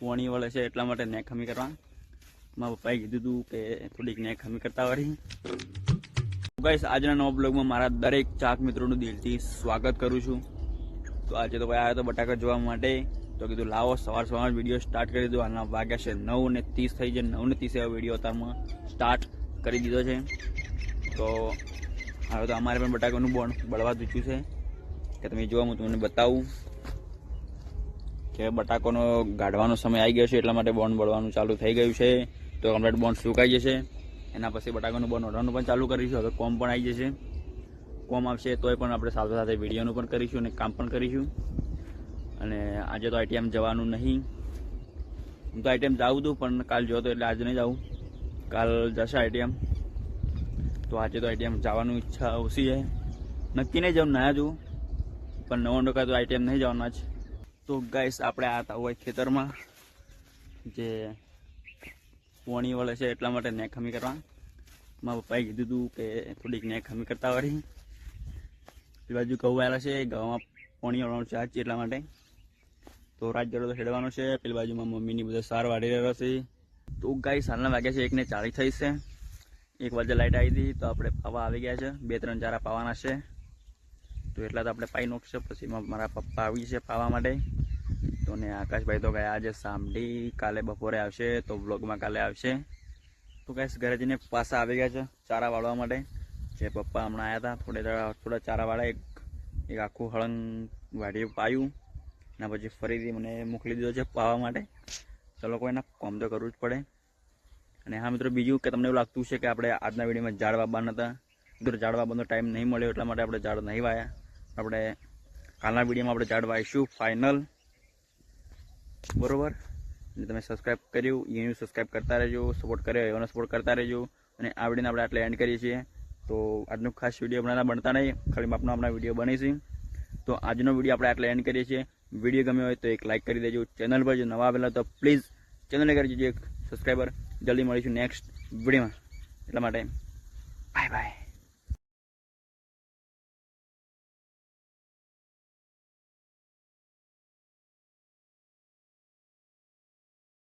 પોણી વળે છે એટલા માટે નેક ખમી કરવા. મારા પપ્પાએ કીધું હતું કે થોડીક નેક ખમી કરતા વળી. ગાઈસ આજના નવા બ્લોગમાં મારા દરેક ચાક મિત્રોનું દિલથી સ્વાગત કરું છું. તો આજે તો ભાઈ આવ્યો તો બટાકા જોવા માટે. તો કીધું, લાવો, સવાર સવાર વીડિયો સ્ટાર્ટ કરી દીધો હાલના વાગ્યા છે નવ ને ત્રીસ થઈ છે નવ ને ત્રીસ એવો વીડિયો અત્યારમાં સ્ટાર્ટ કરી દીધો છે. તો હવે તો અમારે પણ બટાકાનું બોન્ડ બળવા દૂચ્યું છે. કે તમે જોવા હું તમને બતાવું. કે બટાકોનો ગાઢવાનો સમય આવી ગયો છે, એટલા માટે બોન્ડ બળવાનું ચાલુ થઈ ગયું છે. તો કમ્પ્લેટ બોન્ડ સુકાઈ જશે. એના પછી બટાકાનું બોન્ડ ઓઢવાનું પણ ચાલુ કરીશું. હવે કોમ પણ આવી જશે. કોમ આવશે તોય પણ આપણે સાથે સાથે વિડીયોનું પણ કરીશું અને કામ પણ કરીશું. અને આજે તો આઈટીએમ જવાનું નહીં. હું તો આઈટીએમ જાઉં હતું પણ કાલ જોતો એટલે આજે નહીં જાઉં. કાલ જશે આઈટીએમ તો આજે તો આઈટીએમ જવાનું ઈચ્છા ઓછી છે. નક્કી નહીં જવું ના જવું પણ નવો ટકા તો આઈટીએમ નહીં જવાના આજ તો ગાઈસ, આપણે આતા હોય ખેતરમાં, જે પોણી વળે છે એટલા માટે નેક ખમી કરવા. મારા પપ્પાએ કીધું હતું કે થોડીક નેક ખમી કરતા વળી. એ બાજુ ઘઉં આવેલા છે, ઘઉંમાં પોણી વળવાનું છે એટલા માટે. તો રાત તો ખેડવાનો છે, પેલી બાજુમાં મમ્મીની બધા સાર વાળી રહ્યો છે. તો ગાય સાલના વાગ્યા છે, એકને ચાલી થઈ છે. એક વાગે લાઇટ આવી હતી, તો આપણે પાવા આવી ગયા છે. બે ત્રણ ચારા પાવાના છે. તો એટલા તો આપણે પાઈ નોખશે. પછી મારા પપ્પા આવી છે પાવા માટે. તો ને આકાશભાઈ તો ગયા આજે સામડી કાલે બપોરે આવશે તો વ્લોગમાં કાલે આવશે. તો કાંઈ ઘરે જઈને પાછા આવી ગયા છે ચારા વાળવા માટે. જે પપ્પા હમણાં આવ્યા હતા, થોડે થોડા ચારા વાળા, એક એક આખું હળંગ વાઢી પાયું. અને પછી ફરીથી મને મોકલી દીધો છે પાવા માટે. ચલો એના કોમ તો કરવું જ પડે. અને હા મિત્રો, બીજું કે તમને એવું લાગતું છે કે આપણે આજના વિડીયોમાં ઝાડ વાવવાના હતા. મિત્રો ઝાડ વાવવાનો ટાઈમ નહીં મળ્યો એટલા માટે આપણે ઝાડ નહીં વાયા. આપણે કાલના વિડીયોમાં આપણે વાવીશું ફાઇનલ બરોબર? અને તમે સબસ્ક્રાઈબ કર્યું, એનું સબસ્ક્રાઈબ કરતા રહેજો સપોર્ટ કર્યો, એનો સપોર્ટ કરતા રહેજો. અને આ વિડીયોને આપણે આટલે એન્ડ કરીએ છીએ. તો આજનો ખાસ વીડિયો બનાવના બનતા નહીં. ખાલી માપનો આપણા વીડિયો બનીશું તો આજનો વીડિયો આપણે આટલે એન્ડ કરીએ છીએ. વીડિયો ગમ્યો હોય તો એક લાઇક કરી દેજો. ચેનલ પર જો નવા આવેલા તો પ્લીઝ ચેનલને કરી દેજો એક સબસ્ક્રાઈબર જલ્દી મળીશું નેક્સ્ટ વિડીયોમાં. એટલા માટે બાય બાય